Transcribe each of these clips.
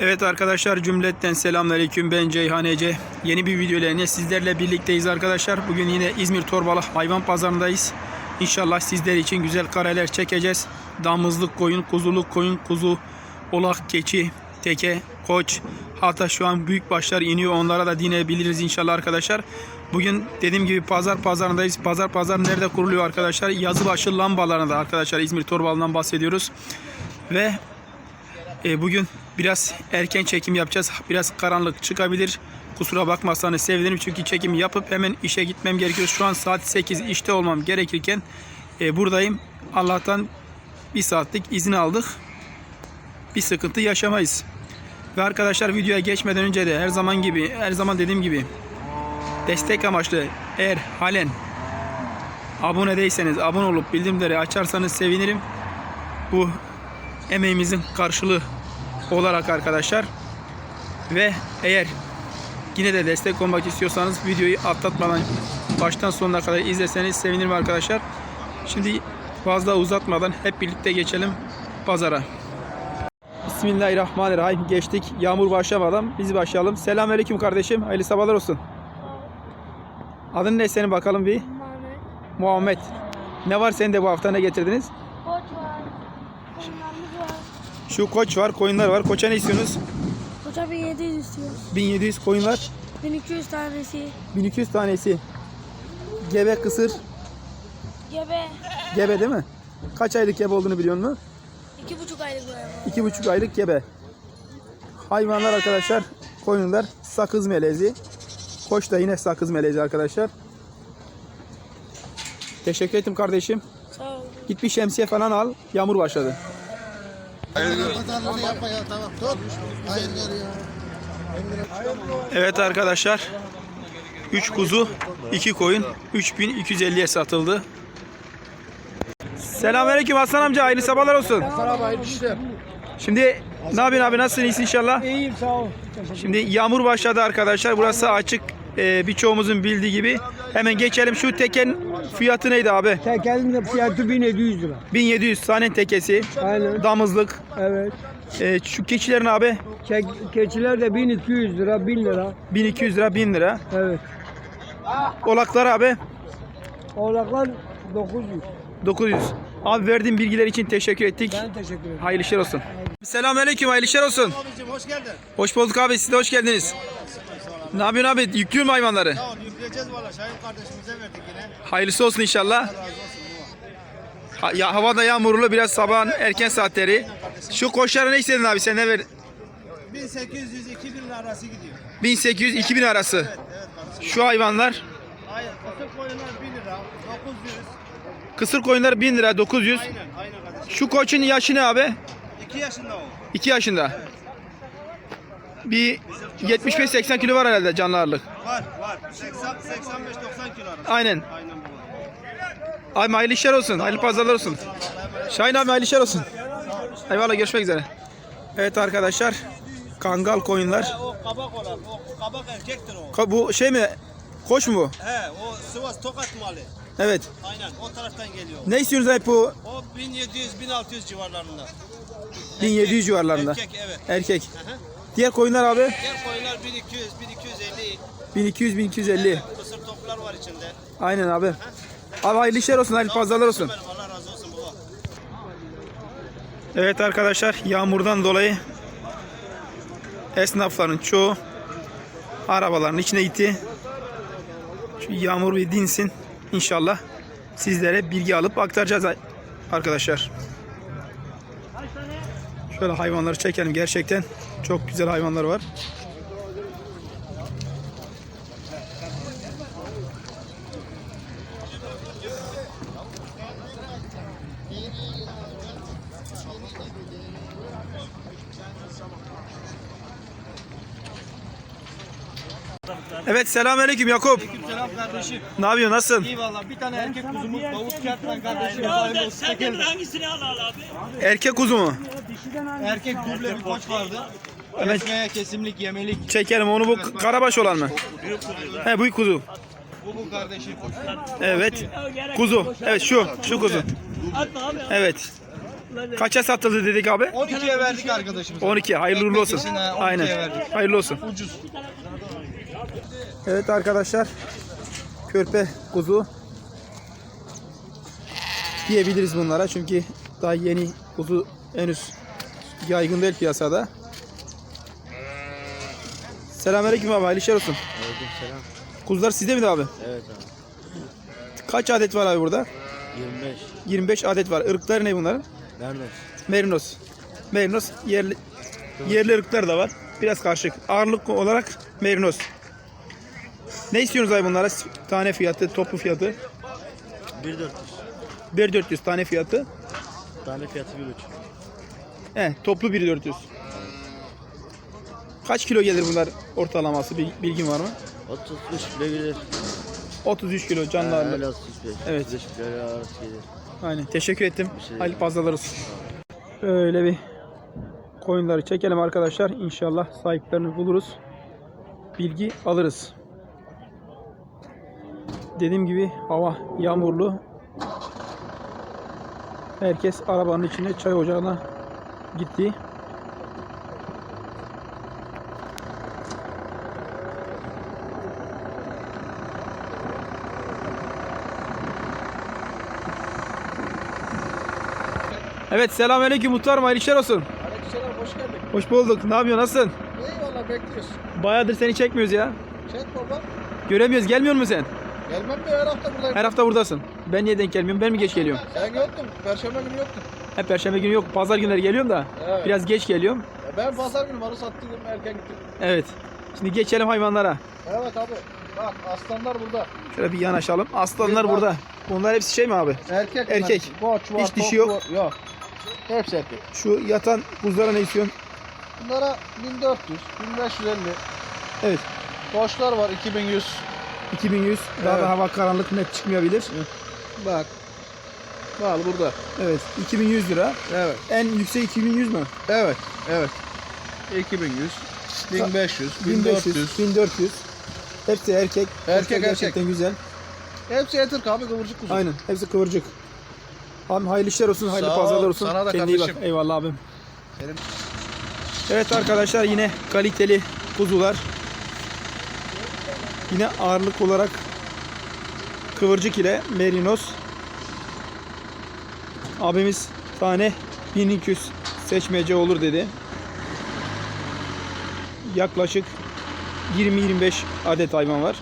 Evet arkadaşlar cümletten selamünaleyküm ben Ceyhan Ece. Yeni bir video ile sizlerle birlikteyiz arkadaşlar. Bugün yine İzmir Torbalı hayvan pazarındayız. İnşallah sizler için güzel kareler çekeceğiz. Damızlık koyun, kuzuluk koyun, kuzu, olak, keçi, teke, koç. Hatta şu an büyük başlar iniyor onlara da dinebiliriz inşallah arkadaşlar. Bugün dediğim gibi pazar pazarındayız. Pazar pazar nerede kuruluyor arkadaşlar? Yazıbaşı lambalarında arkadaşlar İzmir Torbalı'ndan bahsediyoruz. Ve e, bugün biraz erken çekim yapacağız. Biraz karanlık çıkabilir. Kusura bakmazsanız sevinirim çünkü çekimi yapıp hemen işe gitmem gerekiyor. Şu an saat 8 işte olmam gerekirken e, buradayım. Allah'tan bir saatlik izin aldık. Bir sıkıntı yaşamayız. Ve arkadaşlar videoya geçmeden önce de her zaman gibi, her zaman dediğim gibi destek amaçlı eğer halen abone değilseniz abone olup bildirimleri açarsanız sevinirim. Bu emeğimizin karşılığı olarak arkadaşlar. Ve eğer yine de destek olmak istiyorsanız videoyu atlatmadan baştan sonuna kadar izleseniz sevinirim arkadaşlar. Şimdi fazla uzatmadan hep birlikte geçelim pazara. Bismillahirrahmanirrahim. Geçtik. Yağmur başlamadan biz başlayalım. Selamünaleyküm kardeşim. Hayırlı sabahlar olsun. Adın ne senin bakalım bir? Muhammed, Muhammed. Ne var senin de bu hafta ne getirdiniz? koç var, koyunlarımız var. Şu koç var, koyunlar var. Koça ne istiyorsunuz? Koça bir 700 istiyoruz. 1700 koyunlar, 1200 tanesi. 1200 tanesi. Gebe kısır. Gebe Gebe değil mi? Kaç aylık gebe olduğunu biliyor musun? 2,5 aylık böyle. 2,5 aylık gebe. Hayvanlar arkadaşlar, koyunlar sakız melezi. Koç da yine sakız melezi arkadaşlar. Teşekkür ettim kardeşim. Sağ ol. Git bir şemsiye falan al. Yağmur başladı. Pazarları yapma ya tamam tut. Hayırdır ya. Evet arkadaşlar. 3 kuzu, 2 koyun 3250'ye satıldı. Selamünaleyküm Hasan amca. Hayırlı sabahlar olsun. Sana hayırlı işler. Şimdi ne yapıyorsun abi? Nasılsın? İyisin inşallah. İyiyim sağ ol. Şimdi yağmur başladı arkadaşlar. Burası açık. Ee, birçoğumuzun bildiği gibi. Hemen geçelim. Şu teken fiyatı neydi abi? Tekelin fiyatı 1700 lira. 1700 tane tekesi. Aynen. Damızlık. Evet. Ee, şu keçilerin abi Ke- keçiler de 1200 lira, 1000 lira. 1200 lira 1000 lira. Evet. Olaklar abi Oğlaklar 900. 900. Abi verdiğin bilgiler için teşekkür ettik. Ben teşekkür ederim. Hayırlı işler olsun. Selamünaleyküm, hayırlı işler olsun. Abicim hoş geldin. Hoş bulduk abi, siz de hoş geldiniz. Ne yapıyorsun abi? Yüklüyor mu hayvanları? Ol yükleyeceğiz valla Şahin kardeşimize verdik yine. Hayırlısı olsun inşallah. Razı olsun bu. Ha, ya hava da yağmurlu biraz sabahın erken saatleri. Şu koçlara ne istedin abi sen ne ver? 1800-2000 arası gidiyor. 1800-2000 arası. Evet kardeşim. Şu hayvanlar Hayır kısır koyunlar 1 lira. 900. kısır koyunlar 1000 lira 900. Aynen aynen kardeşim. Şu koçun yaşı ne abi? 2 yaşında o. 2 yaşında. Bir 75-80 kilo var herhalde canlı ağırlık. Var var. 80 85-90 kilo arası. Aynen. Aynen bu. Abi hayırlı işler olsun. Hayırlı pazarlar olsun. Şahin abi hayırlı işler olsun. Eyvallah görüşmek üzere. Evet arkadaşlar. Kangal koyunlar. O kabak olan. O kabak erkektir o. Ka- Bu şey mi? Koç mu bu? He o Sivas Tokat malı. Evet. Aynen o taraftan geliyor. Ne istiyorsunuz abi bu? O 1700-1600 civarlarında. 1700 civarlarında. Erkek evet. Erkek. Hı hı. Diğer koyunlar abi Diğer koyunlar 1200, 1250. 1200 1250. Kısır toplar var içinde. Aynen abi. Abi hayırlı işler olsun, hayırlı pazarlar olsun. Allah razı olsun baba. Evet arkadaşlar yağmurdan dolayı esnafların çoğu arabaların içine gitti. Şu yağmur bir dinsin inşallah sizlere bilgi alıp aktaracağız arkadaşlar. Şöyle hayvanları çekelim gerçekten çok güzel hayvanlar var. Evet selamünaleyküm Yakup. Selam kardeşim. Ne yapıyorsun? Nasılsın? İyi valla bir tane erkek kuzumuz Davut Kağıt'tan kardeşim. Ya sen de hangisini al al abi? Erkek kuzu mu? Erkek duble bir koç vardı. Evet. Kesmeye kesimlik yemelik. Çekelim onu bu karabaş olan mı? He büyük kuzu. Bu bu kardeşim. Evet. Kuzu. Evet şu. Şu kuzu. Evet. Kaça satıldı dedik abi? 12'ye verdik arkadaşımıza. 12. Hayırlı uğurlu olsun. Ekmek işine 12'ye Aynen. Hayırlı olsun. Ucuz. Evet arkadaşlar. Körpe kuzu diyebiliriz bunlara çünkü daha yeni kuzu henüz yaygın değil piyasada. Selamünaleyküm abi. Hayırlı işler olsun. Aleykümselam. Kuzular sizde mi de abi? Evet abi. Kaç adet var abi burada? 25. 25 adet var. Irkları ne bunların? Nerede? Merinos. Merinos yerli yerli ırklar da var. Biraz karışık. Ağırlık olarak merinos. Ne istiyorsunuz abi bunlara? Tane fiyatı, toplu fiyatı. 1400. 1400 tane fiyatı. Tane fiyatı 1,5. He, toplu 1400. Kaç kilo gelir bunlar ortalaması? Bil- Bilgin var mı? 33 kilo gelir. 33 kilo canlı ağırlık. Öyle 35. Evet. 35 kilo arası gelir. Aynen. Teşekkür ettim. Bir şey Hayırlı pazarlar olsun. Öyle bir koyunları çekelim arkadaşlar. İnşallah sahiplerini buluruz. Bilgi alırız. Dediğim gibi hava yağmurlu. Herkes arabanın içine çay ocağına gitti. Evet selamünaleyküm muhtarım hayırlı işler olsun. Aleykümselam hoş geldin. Hoş bulduk. Ne yapıyorsun? Nasılsın? Eyvallah bekliyoruz. Bayağıdır seni çekmiyoruz ya. Çek baba. Göremiyoruz. Gelmiyor musun sen? Gelmem mi her hafta buradayım. Her hafta buradasın. Ben niye denk gelmiyorum? Ben mi geç geliyorum? Sen yoktun. Perşembe günü yoktun. Hep perşembe günü yok. Pazar günleri geliyorum da. Evet. Biraz geç geliyorum. Ya Ben pazar günü malı sattım erken gittim. Evet. Şimdi geçelim hayvanlara. Evet abi. Bak aslanlar burada. Şöyle bir yanaşalım. Aslanlar Bir bak. burada. Bunlar hepsi şey mi abi? Erkek. Erkek. Koç var. Hiç dişi yok. Yok. Hepsi erkek. Şu yatan kuzulara ne istiyorsun? Bunlara 1400, 1550. Evet. Koçlar var 2100. 2100. Daha Evet. da hava karanlık net çıkmayabilir. Bak. Mal burada. Evet. 2100 lira. Evet. En yüksek 2100 mü? Evet. Evet. 2100, 1500, 1400. 1400. 1400. Hepsi erkek. Erkek, Hepsi Gerçekten güzel. Hepsi etir abi kıvırcık kuzu. Aynen. Hepsi kıvırcık. Abi hayırlı işler olsun, hayırlı Sağ ol, pazarlar olsun. sana da Kendine iyi bak. kardeşim. Eyvallah abim. Benim- Evet arkadaşlar yine kaliteli kuzular. Yine ağırlık olarak kıvırcık ile merinos. Abimiz tane 1200 seçmece olur dedi. Yaklaşık 20-25 adet hayvan var.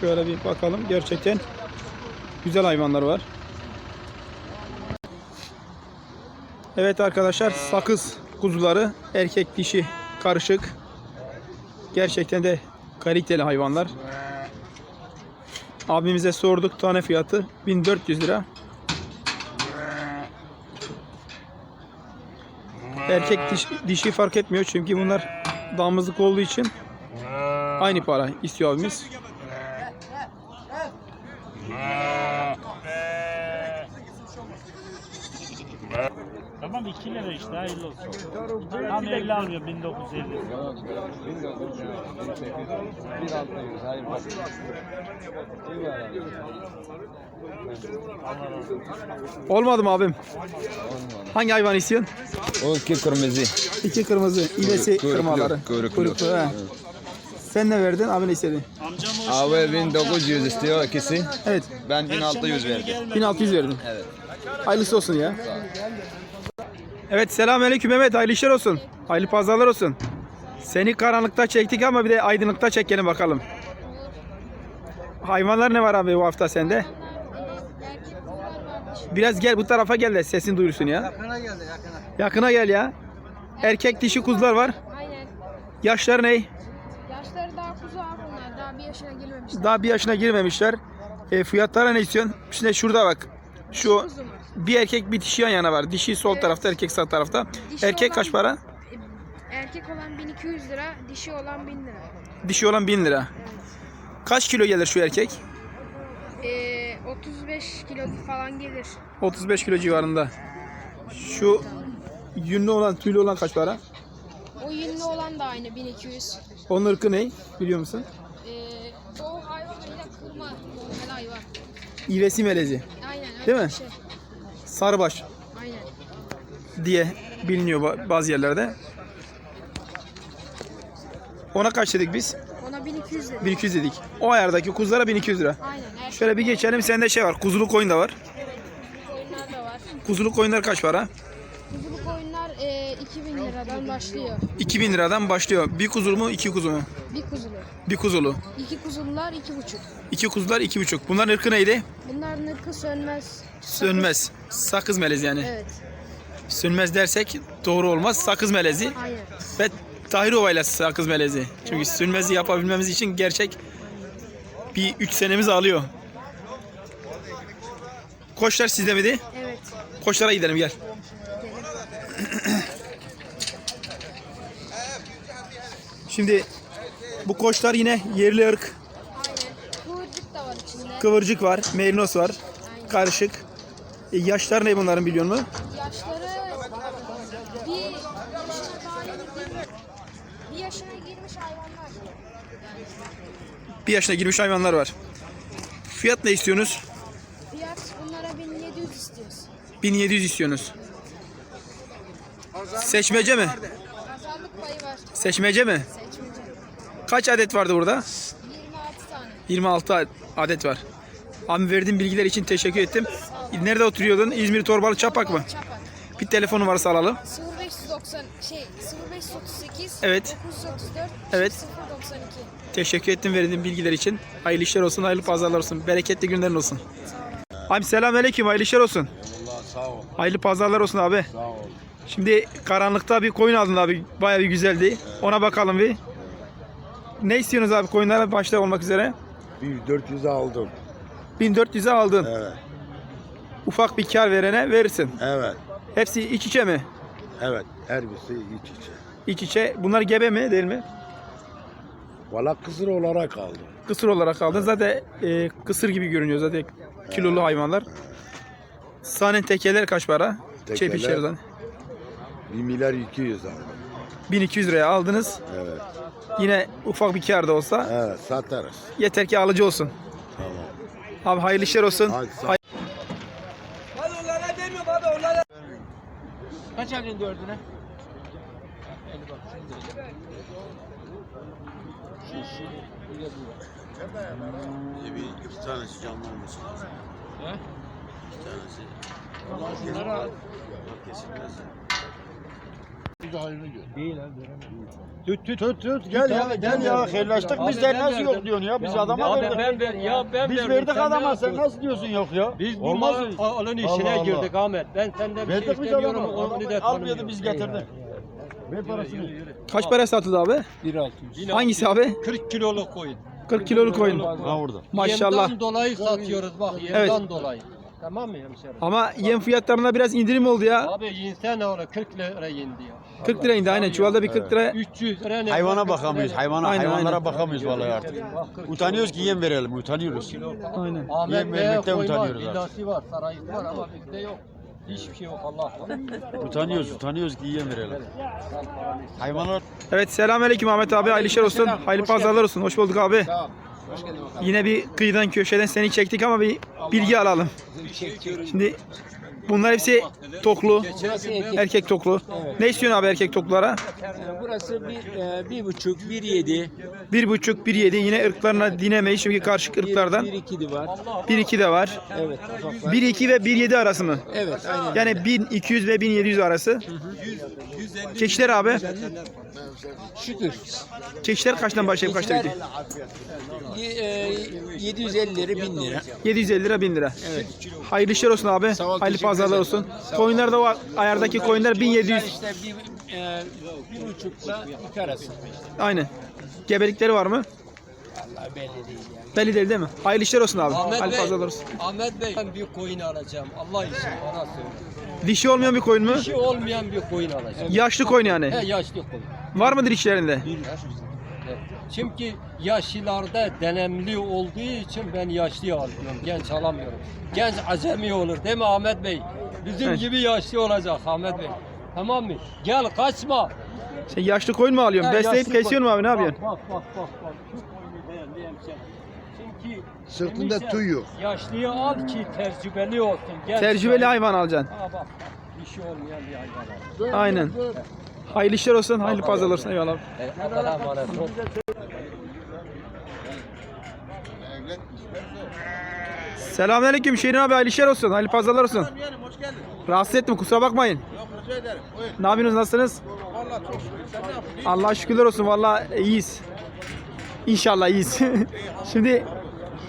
Şöyle bir bakalım. Gerçekten güzel hayvanlar var. Evet arkadaşlar sakız kuzuları erkek dişi karışık. Gerçekten de kaliteli hayvanlar. Abimize sorduk tane fiyatı 1400 lira. Erkek diş- dişi fark etmiyor çünkü bunlar damızlık olduğu için aynı para istiyor abimiz. Tamam 2 lira işte hayırlı olsun. Tam 50 alıyor 1950. Olmadı mı abim? Hangi hayvan istiyorsun? O iki kırmızı. İki kırmızı, ilesi Kuyruklu, kırmaları. kuyruklu. he. Sen ne verdin? Abi ne hoş Abi 1900 istiyor ikisi. Evet. Ben 1600 verdim. 1600 verdin. Evet. Hayırlısı olsun ya. Evet selamünaleyküm Mehmet. Hayırlı işler olsun. Hayırlı pazarlar olsun. Seni karanlıkta çektik ama bir de aydınlıkta çekelim bakalım. Hayvanlar ne var abi bu hafta sende? Biraz gel bu tarafa gel de sesin duyursun ya. Yakına geldi yakına. Yakına gel ya. Erkek dişi kuzular var. Aynen. Yaşları ne? Yaşları daha kuzu abi bunlar. Daha bir yaşına gelmemişler. Daha bir yaşına girmemişler. E, fiyatlara ne istiyorsun? Şimdi şurada bak. Şu Kuzu mu? Bir erkek bir dişi yan yana var. Dişi sol tarafta, erkek sağ tarafta. Dişi Erkek olan- kaç para? Erkek olan 1200 lira, dişi olan 1000 lira. Dişi olan 1000 lira. Kaç kilo gelir şu erkek? Ee, 35 kilo falan gelir. 35 kilo civarında. Şu yünlü olan, tüylü olan kaç para? O yünlü olan da aynı 1200. Onun ırkı ne? Biliyor musun? Ee, o hayvan öyle kırma normal hayvan. İvesi melezi. Aynen Değil mi? Şey, Sarıbaş aynen. diye biliniyor ba- bazı yerlerde. Ona kaç dedik biz? Ona 1200 lira. 1200 dedik. O ayardaki kuzulara 1200 lira. Aynen. Şey Şöyle bir geçelim. Sende şey var. Kuzulu koyun da var. koyunlar da var. Kuzulu koyunlar kaç para? Kuzulu koyunlar e, 2000 liradan başlıyor. 2000 liradan başlıyor. Bir kuzulu mu, iki kuzu mu? Bir kuzulu. Bir kuzulu. İki kuzulular 2,5. İki kuzular, iki buçuk. Bunların ırkı neydi? Bunların ırkı sönmez. Sönmez. Sakız melezi yani. Evet. Sönmez dersek doğru olmaz. Sakız melezi Aynen. ve Tahirova ile sakız melezi. Çünkü sönmezi yapabilmemiz için gerçek bir 3 senemiz alıyor. Koçlar sizde miydi? Evet. Koçlara gidelim gel. Şimdi bu koçlar yine yerli ırk. Kıvırcık da var içinde. Kıvırcık var, merinos var. Karışık. E, yaşlar ne bunların biliyor musun? Yaşları bir yaşına daha yeni girmiş. Bir yaşına girmiş hayvanlar. Bir yaşına girmiş hayvanlar var. Fiyat ne istiyorsunuz? Fiyat bunlara 1700 istiyoruz. 1700 istiyorsunuz. Seçmece mi? Pazarlık payı var. Seçmece mi? Seçmece. Kaç adet vardı burada? 26 tane. 26 adet var. Abi verdiğin bilgiler için teşekkür ettim. Nerede oturuyordun? İzmir Torbalı Çapak mı? Çapak. Bir telefon numarası alalım. 0590 şey 0538 Evet. 934 Evet. 092. Teşekkür ettim verdiğin bilgiler için. Hayırlı işler olsun, hayırlı pazarlar olsun. Bereketli günlerin olsun. Abi selamünaleyküm, hayırlı işler olsun. Hayırlı pazarlar olsun abi. Şimdi karanlıkta bir koyun aldın abi. Bayağı bir güzeldi. Ona bakalım bir. Ne istiyorsunuz abi koyunlara başta olmak üzere? 400 aldım. 1400'e aldın. Evet. Ufak bir kar verene verirsin. Evet. Hepsi iç içe mi? Evet. Her birisi iç içe. İç içe. Bunlar gebe mi değil mi? Valla kısır olarak aldım. Kısır olarak aldın. Zaten e, kısır gibi görünüyor zaten kilolu hayvanlar. Sahne tekeler kaç para? Tekeler- Çepiçlerden. 1 milyar 200 aldım. 1200 liraya aldınız. Evet. Yine ufak bir kar da olsa Evet satarız. yeter ki alıcı olsun. Tamam. Abi hayırlı işler olsun. Hadi sağ Hay- Kaç aldın dördüne? Bir iki tanesi canlı olmasın. He? İki tanesi. Şunlara Kesilmez. Tut tut tut tut gel ya gel ya hayırlaştık bizden nasıl yok diyorsun ya biz adama verdik. Ben, ben, ya ben Biz verdik adama sen nasıl diyorsun yok ya? Biz Olmaz alın işine girdik Ahmet. Ben senden bir şey biz istemiyorum. almıyordu biz getirdik. Ver parasını. Kaç para satıldı abi? 1.600. Hangisi abi? 40 kiloluk koyun. 40 kiloluk koyun. Ha orada. Maşallah. Yemden dolayı satıyoruz bak yemden Evet. dolayı. Tamam mı hemşerim? Ama yem fiyatlarına biraz indirim oldu ya. Abi insan öyle 40 lira indi ya. 40 lira indi aynen. Çuvalda bir 40 lira. 300 lira ne? Hayvana 40 lira bakamıyoruz. Hayvana, Aynen, hayvanlara aynen. bakamıyoruz vallahi artık. Bak, 40 Utanıyoruz ki yem verelim, utanıyoruz. Aynen. Ahmet Yem Bey'e vermekten utanıyoruz artık. villası var, sarayı var ama bizde yok. Hiçbir şey yok Allah var. Utanıyoruz, utanıyoruz ki yem verelim. Hayvanlar Evet selamünaleyküm Ahmet abi. Hayırlı işler olsun. Hayırlı pazarlar olsun. Hoş bulduk abi. Yine bir kıyıdan köşeden seni çektik ama bir bilgi alalım. Şimdi bunlar hepsi toklu. Erkek toklu. Ne istiyorsun abi erkek toklulara? Burası bir, e, bir buçuk, bir yedi, Bir buçuk, bir yedi. Yine ırklarına dinemeyiz çünkü karışık ırklardan. bir iki de var. Bir iki de var. Evet, ufaklar. Bir iki ve bir yedi arası mı? Evet, aynen. Yani 1200 ve 1700 arası. Keçiler abi. Şükür. Keçiler kaçtan başlayıp kaçta bitiyor? Y- e, 750 lira, 1000 lira. 750 lira 1000 lira. Hayırlı işler olsun abi. Hayırlı pazarlar olsun. Koyunlar da o ayardaki koyunlar 1700. İşte bir, e, bir buçukla iki arası. Aynen. Gebelikleri var mı? Vallahi belli değil yani. Belli değil değil mi? Hayırlı işler olsun abi. Ahmet Hayırlı Bey. pazarlar olsun. Ahmet Bey ben bir koyun alacağım. Allah için bana söyle. Dişi olmayan bir koyun mu? Bir şey olmayan bir koyun alacağım. Yaşlı koyun yani. He yaşlı koyun. Var mıdır içlerinde? Evet. Çünkü yaşlılarda denemli olduğu için ben yaşlı alıyorum. Genç alamıyorum. Genç acemi olur değil mi Ahmet Bey? Bizim Evet. gibi yaşlı olacak Ahmet Bey. Tamam mı? Gel kaçma. Sen yaşlı koyun mu alıyorsun? He, Besleyip yaşlı kesiyorsun mu abi ne yapıyorsun? Bak bak bak bak. Şu koyunu beğendi hemşerim. Çünkü Sırtında demişler, tüy yok. Yaşlıyı al ki tecrübeli olsun. Genç Tecrübeli hayvan alacaksın. Ha bak. İşi olmayan bir hayvan al. Aynen. Hayırlı işler olsun, hayırlı pazarlar olsun. Eyvallah. E, Allah'a emanet ol. Selamünaleyküm Şirin abi, hayırlı işler olsun, hayırlı pazarlar olsun. Yeğenim hoş geldin. Rahatsız ettim, kusura bakmayın. Yok rica ederim. Buyur. Ne yapıyorsunuz, nasılsınız? Vallahi çok şükür. Sen ne yapıyorsun? Allah şükürler olsun, vallahi iyiyiz. İnşallah iyiyiz. Şimdi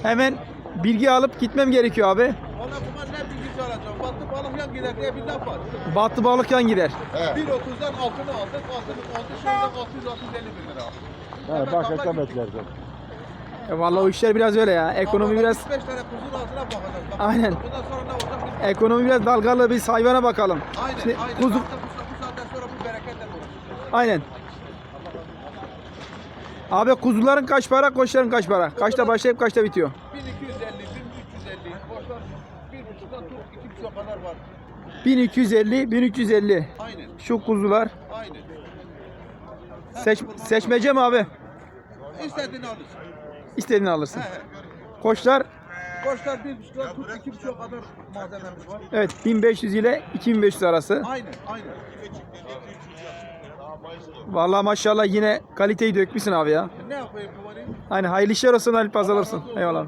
hemen bilgi alıp gitmem gerekiyor abi. Vallahi kuma ne bilgisi alacağım. Battı balık yan gider diye bir laf var. Battı balık yan gider. 1.30'dan altını aldık. Altını altı şeyden 600-650 bin lira. He bak hesap E, vallahi o işler biraz öyle ya. Ekonomi biraz 5 tane kuzun altına bakacağız. Bak, Aynen. Bundan sonra ne olacak? Biz- ekonomi biraz dalgalı biz hayvana bakalım. Aynen. Şimdi aynen. kuzu bu, bu saatten sonra bu bereketle olur. aynen. Abi kuzuların kaç para, koçların kaç para? Kaçta başlayıp kaçta bitiyor? 1250, 1350. Boşlar 1.5'dan tut 2.5'a kadar var. 1250, 1350. Aynen. Şu kuzular. Aynen. Seç, seçmece mi abi? İstediğini alırsın. İstediğini alırsın. Koçlar Koçlar 1.5'dan tut 2.5'a kadar malzememiz var. evet 1500 ile 2500 arası. Aynen. Aynen. Vallahi maşallah yine kaliteyi dökmüşsün abi ya. Ne yapayım kumarayı? Hani hayırlı işler olsun, hayırlı pazarlar olsun. Eyvallah.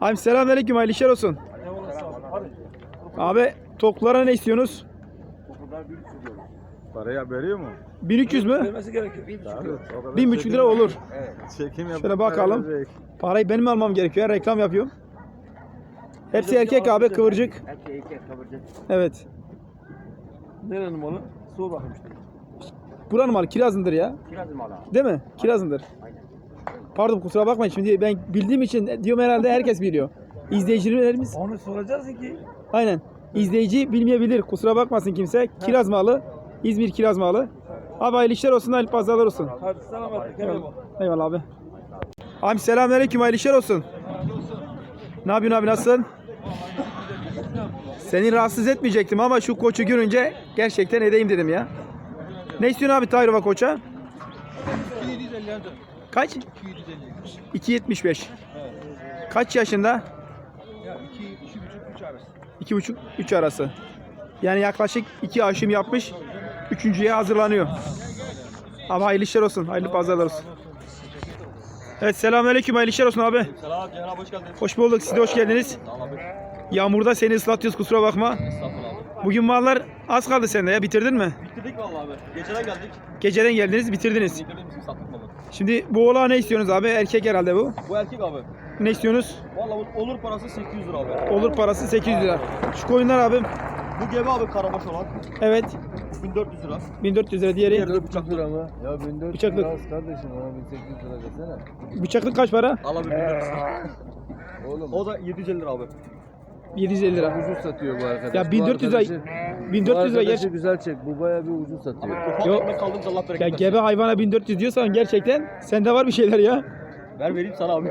Abi selamünaleyküm, hayırlı işler olsun. Abi toklara ne istiyorsunuz? Parayı veriyor mu? 1300 mü? 1000 lira olur. Çekim yap. Şöyle bakalım. Parayı benim almam gerekiyor. Reklam yapıyorum. Hepsi erkek abi kıvırcık. Evet. Nerenin malı? Sor bakayım işte. Buranın malı kirazındır ya. Kirazım malı. Değil mi? Kirazındır. Pardon kusura bakmayın şimdi ben bildiğim için diyorum herhalde herkes biliyor. İzleyicilerimiz Onu soracağız ki. aynen. İzleyici bilmeyebilir. Kusura bakmasın kimse. Kiraz malı. İzmir kiraz malı. Abi hayırlı işler olsun, hayırlı pazarlar olsun. Hadi selamet. Eyvallah, Eyvallah abi. Abi selamünaleyküm, hayırlı işler olsun. Ne yapıyorsun abi, nasılsın? Seni rahatsız etmeyecektim ama şu koçu görünce gerçekten edeyim dedim ya. Ne istiyorsun abi Tayrova koça? Kaç? 2.75. Kaç yaşında? 2,5 3 arası. Yani yaklaşık 2 aşım yapmış. Üçüncüye hazırlanıyor. Ama hayırlı işler olsun. Hayırlı pazarlar olsun. Evet selamünaleyküm. Hayırlı işler olsun abi. Selam Cenab hoş geldin. Hoş bulduk. Siz de hoş geldiniz. Yağmurda seni ıslatıyoruz kusura bakma. Bugün mallar az kaldı sende ya. Bitirdin mi? Bitirdik vallahi abi. Geceden geldik. Geceden geldiniz bitirdiniz. Bitirdik bizim sattık malı. Şimdi bu oğlağa ne istiyorsunuz abi? Erkek herhalde bu. Bu erkek abi. Ne istiyorsunuz? Vallahi olur parası 800 lira abi. Olur parası 800 lira. Şu koyunlar abi. Bu gebe abi karabaş olan Evet. 1400 lira. 1400 lira diğeri. Diğeri de bıçaklı. Ya 1400 Bıçaklık. lira az kardeşim ona 1800 lira desene. Bıçaklık kaç para? Al abi 1400 lira. Oğlum O da 750 lira abi. 750 lira. ucuz satıyor bu arkadaş. Ya Bu 1400 lira. arkadaşı- 1400 lira arkadaşı güzel çek. Bu baya bir ucuz satıyor. Ufak Yok. ekmek kaldığımız Allah bereket Ya versin. gebe hayvana 1400 diyorsan gerçekten sende var bir şeyler ya. Ver vereyim sana abi.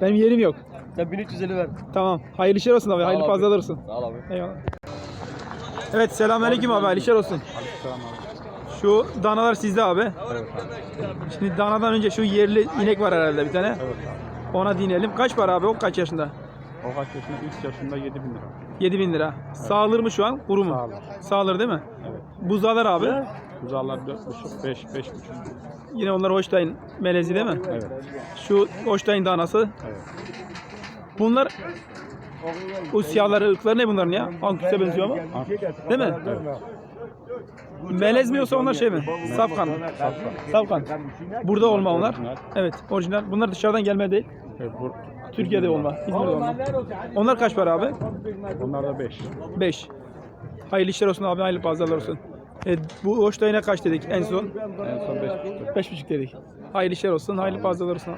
Benim yerim yok. Sen 1350 ver. Tamam. Hayırlı işler olsun abi. Hayırlı abi. pazarlar olsun. Sağ ol abi. Eyvallah. Evet selamünaleyküm abi. Hayırlı işler olsun. Şu danalar sizde abi. Şimdi danadan önce şu yerli inek var herhalde bir tane. Ona dinelim. Kaç para abi o kaç yaşında? O kaç yaşında? 3 yaşında 7 bin lira. 7000 lira. Sağılır mı şu an? Kuru mu? Sağılır. Sağılır değil mi? Evet. Buzağlar abi. Buzağlar 4,5, 5, 5,5. Yine onlar Holstein melezi değil mi? Evet. Şu Holstein danası. Evet. Bunlar o siyahları, ırkları ne bunların ya? Ankus'a benziyor ama. Değil mi? Melez mi yoksa onlar şey mi? Safkan. Safkan. Burada olma onlar. Evet, orijinal. Bunlar dışarıdan gelme değil. Türkiye'de olma, İzmir'de olma. Onlar kaç para abi? onlar da 5. 5. Hayırlı işler olsun abi, hayırlı pazarlar olsun. E, bu Holstein'e kaç dedik en son? En son 5,5. 5,5 dedik. Hayırlı işler olsun, hayırlı pazarlar olsun.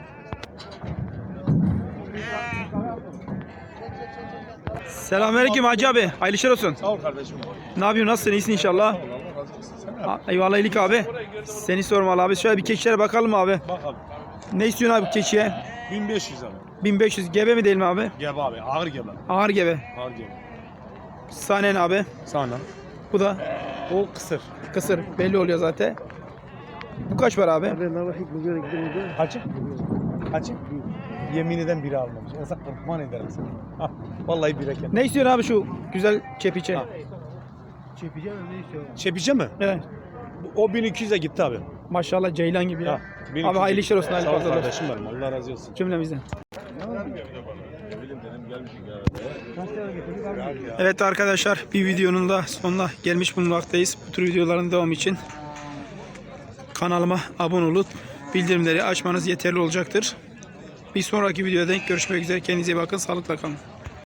Selamünaleyküm Hacı abi. Hayırlı işler olsun. Sağ ol kardeşim. Ne yapıyorsun? Nasılsın? İyisin inşallah. Ha, Eyvallah iyilik abi. Seni sormalı abi. Şöyle bir keçilere bakalım abi. Bakalım. Ne istiyorsun abi keçiye? 1500 abi. 1500 gebe mi değil mi abi? Gebe abi. Ağır gebe. Ağır gebe. Ağır gebe. Sahnen abi. Sana. Bu da O kısır. kısır. Belli oluyor zaten. Bu kaç para abi? Kaçı? Kaçı? Yemin eden biri almamış. Olsa kurban ederim seni. Ha, vallahi bire kendim. Ne istiyorsun abi şu güzel çepiçe? Çepici mi? Evet. O 1200'e gitti abi. Maşallah ceylan gibi ya. Ha, Abi 1200'e hayırlı işler olsun. Sağ ol kardeşim benim. Allah razı olsun. Cümlemizden. Evet arkadaşlar bir videonun da sonuna gelmiş bulunmaktayız. Bu tür videoların devamı için kanalıma abone olup bildirimleri açmanız yeterli olacaktır. Bir sonraki videoda denk görüşmek üzere. Kendinize iyi bakın. Sağlıkla kalın.